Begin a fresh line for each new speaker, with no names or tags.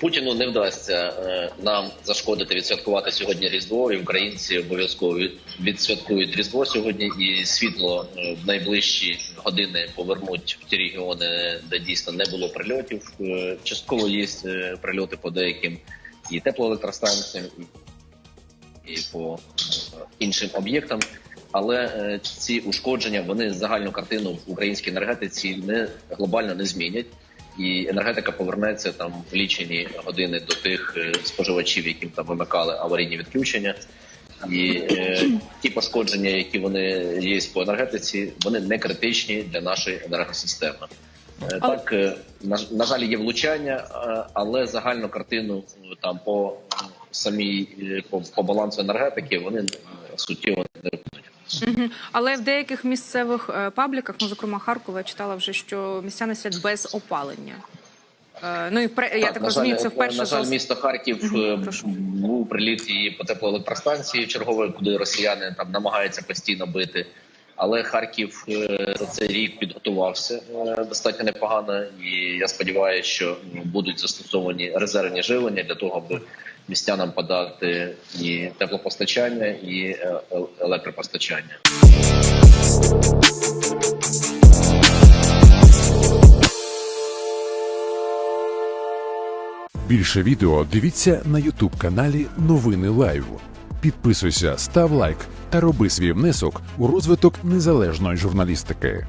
Путіну не вдасться е, нам зашкодити відсвяткувати сьогодні Різдво, і українці обов'язково відсвяткують Різдво сьогодні, і світло е, в найближчі години повернуть в ті регіони, де дійсно не було прильотів. Е, Частково є прильоти по деяким і теплоелектростанціям, і, по іншим об'єктам. Але ці ушкодження вони загальну картину в українській енергетиці не глобально не змінять і енергетика повернеться там в лічені години до тих е, споживачів, яким там вимикали аварійні відключення. І е, ті пошкодження, які вони є по енергетиці, вони не критичні для нашої енергосистеми. Е, Так, е, на, на жаль, є влучання, е, але загальну картину е, там по самій по, по балансу енергетики вони суттєво не
Але в деяких місцевих е, пабліках, ну зокрема Харкова, я читала вже, що містяни сидять без опалення. Е, Ну і впре- я так, розумію, це вперше
на жаль, місто Харків е,
прошу.
був приліт і по теплоелектростанції чергової, куди росіяни там намагаються постійно бити. Але Харків е, за цей рік підготувався е, достатньо непогано, і я сподіваюся, що будуть застосовані резервні живлення для того, аби містянам подати і теплопостачання, і е, е- електропостачання.
Більше відео дивіться на Ютуб каналі Новини Лайв. Підписуйся, став лайк та роби свій внесок у розвиток незалежної журналістики.